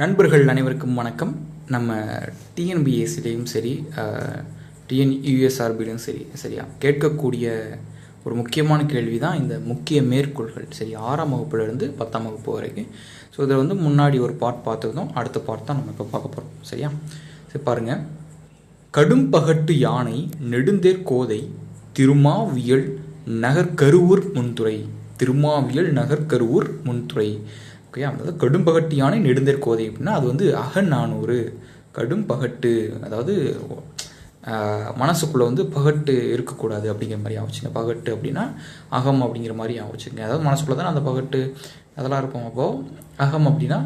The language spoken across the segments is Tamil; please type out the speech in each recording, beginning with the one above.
நண்பர்கள் அனைவருக்கும் வணக்கம். நம்ம டிஎன்பிஎஸ்சிலையும் சரி டிஎன்யூஎஸ்ஆர்பிலையும் சரி சரியா? கேட்கக்கூடிய ஒரு முக்கியமான கேள்வி தான் இந்த முக்கிய மேற்கோள்கள். சரி ஆறாம் வகுப்புலேருந்து பத்தாம் வகுப்பு வரைக்கும். ஸோ இதில் வந்து முன்னாடி ஒரு பார்ட் பார்த்துருந்தோம் அடுத்த பார்ட் தான் நம்ம இப்போ பார்க்க போகிறோம் சரியா? சரி பாருங்கள் கடும் பகட்டு யானை நெடுந்தேர் கோதை திருமாவியல் நகர்கருவூர் முன்துறை. திருமாவியல் நகர்கருவூர் முன்துறை. ஓகே? அதாவது கடும் பகட்டு யானை நெடுந்தேர் கோதை அப்படின்னா அது வந்து அகநானூறு. கடும் பகட்டு அதாவது மனசுக்குள்ளே வந்து பகட்டு இருக்கக்கூடாது அப்படிங்கிற மாதிரி ஆச்சுங்க பகட்டு அப்படின்னா அகம் அப்படிங்கிற மாதிரி ஆச்சுங்க அதாவது மனசுக்குள்ளே தான் அந்த பகட்டு அதெல்லாம் இருக்கும். அப்போது அகம் அப்படின்னா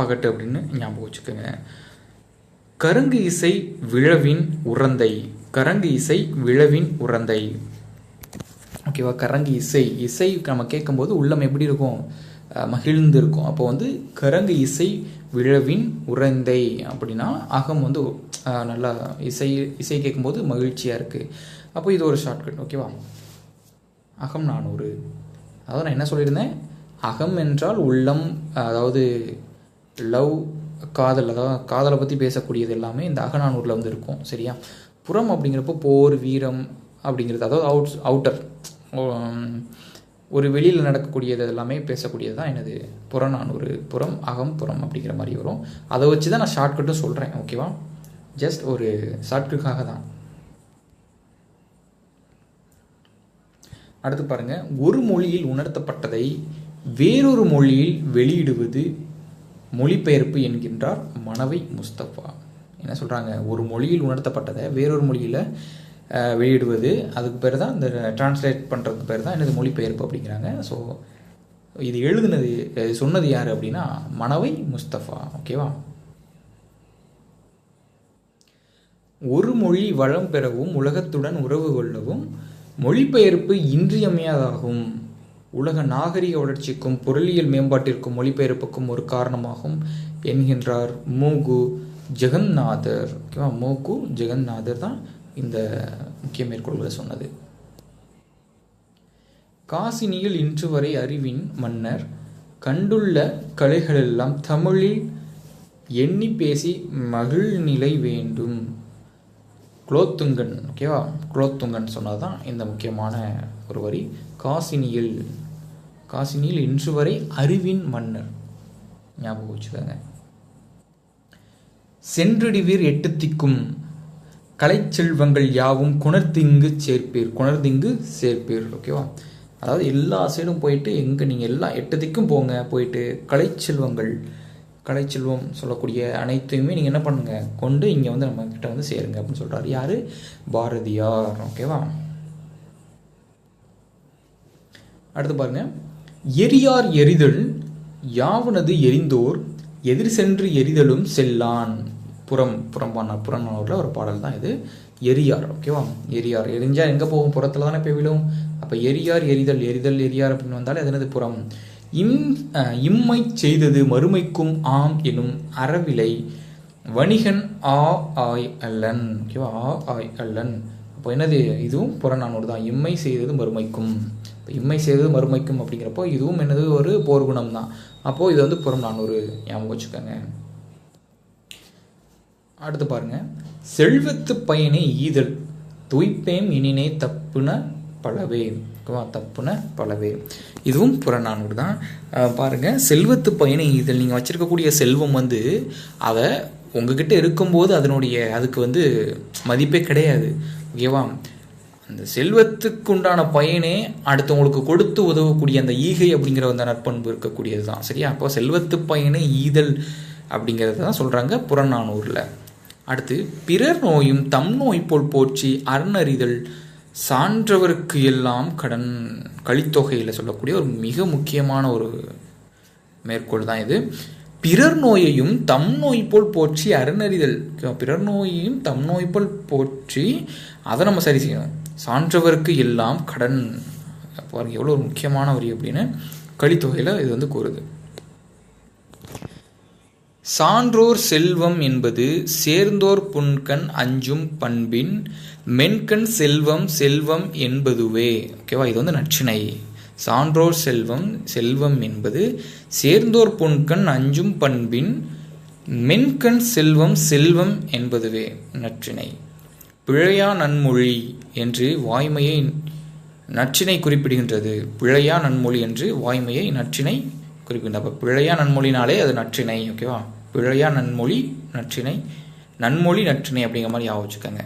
பகட்டு அப்படின்னு ஞாபகம் வச்சுக்கோங்க. கருங்கு இசை விழவின் உறந்தை கரங்கு இசை விழவின் உறந்தை ஓகேவா? கரங்கு இசை. இசை நம்ம கேட்கும்போது உள்ளம் எப்படி இருக்கும்? மகிழ்ந்திருக்கும். மகிழ்ந்து இருக்கும் அப்போ வந்து கரங்கு இசை விழவின் உறந்தை அப்படின்னா அகம் வந்து நல்லா இசை இசை கேட்கும்போது மகிழ்ச்சியாக இருக்குது அப்போ இது ஒரு ஷார்ட்கட் ஓகேவா அகம் நானூறு. அதாவது நான் என்ன சொல்லியிருந்தேன்? அகம் என்றால் உள்ளம் அதாவது லவ் காதல் அதாவது காதலை பற்றி பேசக்கூடியது எல்லாமே இந்த அகநானூரில் வந்து இருக்கும் சரியா? புறம் அப்படிங்கிறப்போ போர் வீரம் அப்படிங்கிறது அதாவது அவுட் அவுட்டர் ஒரு வெளியில் நடக்கக்கூடியது எல்லாமே பேசக்கூடியது தான் எனது புறநானூறு புறம் அகம் புறம் அப்படிங்கிற மாதிரி வரும். அதை வச்சு தான் நான் ஷார்ட்கட்டும் சொல்கிறேன் ஓகேவா ஜஸ்ட் ஒரு ஷார்ட்கட்டுக்காக தான். அடுத்து பாருங்க. ஒரு மொழியில் உணர்த்தப்பட்டதை வேறொரு மொழியில் வெளியிடுவது மொழிபெயர்ப்பு என்கின்றார் மணவை முஸ்தபா. என்ன சொல்கிறாங்க ஒரு மொழியில் உணர்த்தப்பட்டதை வேறொரு மொழியில் வெளியிடுவது. அதுக்கு பேர் தான் இந்த டிரான்ஸ்லேட் பண்ணுறதுக்கு பேர் தான் என்னது மொழிபெயர்ப்பு அப்படிங்கிறாங்க. ஸோ இது எழுதுனது சொன்னது யார் அப்படின்னா மணவை முஸ்தஃபா ஓகேவா ஒரு மொழி வளம் பெறவும் உலகத்துடன் உறவு கொள்ளவும் மொழிபெயர்ப்பு இன்றியமையாதாகும். உலக நாகரிக வளர்ச்சிக்கும் பொருளியல் மேம்பாட்டிற்கும் மொழிபெயர்ப்புக்கும் ஒரு காரணமாகும் என்கின்றார் மூகு ஜெகந்நாதர். ஓகேவா மூகு ஜெகந்நாதர் தான் இந்த முக்கிய மேற்கோள்களை சொன்னது. காசினியில் இன்று வரை அறிவின் மன்னர் கண்டுள்ள கலைகளெல்லாம் தமிழில் எண்ணி பேசி மகிழ்நிலை வேண்டும். குலோத்துங்கன் ஓகேவா குலோத்துங்கன் சொன்னது இந்த முக்கியமான ஒரு வரி. காசினியில் காசினியில் இன்று வரை அறிவின் மன்னர். ஞாபகம் வச்சுக்கோங்க. சென்றிடுவீர் எட்டு திக்கும் கலைச்செல்வங்கள் யாவும் குணர்திங்கு சேர்ப்பீர் குணர்திங்கு சேர்ப்பீர் ஓகேவா அதாவது எல்லா சைடும் போயிட்டு எங்கே நீங்கள் எல்லா எட்டு திக்கும் போங்க போயிட்டு கலைச்செல்வங்கள் கலைச்செல்வம் சொல்லக்கூடிய அனைத்தையுமே நீங்கள் என்ன பண்ணுங்கள் கொண்டு இங்கே வந்து நம்ம கிட்ட வந்து சேருங்க அப்படின்னு சொல்கிறாரு யார்? பாரதியார் ஓகேவா அடுத்து பாருங்க. எரியார் எரிதல் யாவனது எரிந்தோர் எதிர் சென்று எரிதலும் செல்லான். புறம் புறம்பான புறநானூரில் ஒரு பாடல் தான் இது. எரியார் ஓகேவா எரியார். எரிஞ்சால் எங்கே போகும்? புறத்தில் தானே போய் விழும்? அப்போ எரியார் எரிதல் எரிதல் எரியார் அப்படின்னு வந்தாலே அது என்னது? புறம். இம் இம்மை செய்தது மறுமைக்கும் ஆம் எனும் அறவிலை வணிகன் ஆ ஆய் அல்லன். ஓகேவா ஆ ஆய் அல்லன். அப்போ என்னது? இதுவும் புறநானூறு தான். இம்மை செய்தது மறுமைக்கும். இப்போ இம்மை செய்தது மறுமைக்கும் அப்படிங்கிறப்போ இதுவும் என்னது? ஒரு போர்க்குணம் தான். அப்போது இது வந்து புறநானூறு. ஞாபகம் வச்சுக்கோங்க. அடுத்து பாருங்க. செல்வத்து பயனை ஈதல் துய்ப்பேம் இனினே தப்புன பலவே. ஓகேவா? தப்புன பலவே. இதுவும் புறநானூறு தான். பாருங்கள் செல்வத்து பயனை ஈதல். நீங்கள் வச்சுருக்கக்கூடிய செல்வம் வந்து அதை உங்ககிட்ட இருக்கும்போது அதனுடைய அதுக்கு வந்து மதிப்பே கிடையாது. ஓகேவா? அந்த செல்வத்துக்கு உண்டான பயனே அடுத்தவங்களுக்கு கொடுத்து உதவக்கூடிய அந்த ஈகை அப்படிங்கிற அந்த நற்பண்பு இருக்கக்கூடியது தான். சரியா? அப்போ செல்வத்து பயனை ஈதல் அப்படிங்கிறது தான் சொல்கிறாங்க புறநானூரில் அடுத்து பிறர் நோயும் தம் நோய் போல் போற்றி அறநறிதல் சான்றவருக்கு எல்லாம் கடன். கலித்தொகையில் சொல்லக்கூடிய ஒரு மிக முக்கியமான ஒரு மேற்கோள் தான் இது. பிறர் நோயையும் தம் நோய் போல் போற்றி அறநறிதல். பிறர் நோயையும் தம் நோய் போல் போற்றி அதை நம்ம சரி செய்யணும். சான்றவருக்கு எல்லாம் கடன். பாருங்க எவ்வளோ ஒரு முக்கியமான வரி அப்படின்னு கலித்தொகையில் இது வந்து கூறுது. சான்றோர் செல்வம் என்பது சேர்ந்தோர் புன்கண் அஞ்சும் பண்பின் மென்கண் செல்வம் செல்வம் என்பதுவே. ஓகேவா இது வந்து நச்சினை சான்றோர் செல்வம் செல்வம் என்பது சேர்ந்தோர் புன்கண் அஞ்சும் பண்பின் மென்கண் செல்வம் செல்வம் என்பதுவே நற்றினை பிழையா நன்மொழி என்று வாய்மையை நற்றினை குறிப்பிடுகின்றது. பிழையா நன்மொழி என்று வாய்மையை நற்றினை குறிப்பிடுகின்றது. அப்போ பிழையா நன்மொழினாலே அது நற்றினை ஓகேவா பிழையா நன்மொழி நற்றினை நன்மொழி நற்றினை அப்படிங்கிற மாதிரி ஞாபகம் வச்சுக்கோங்க.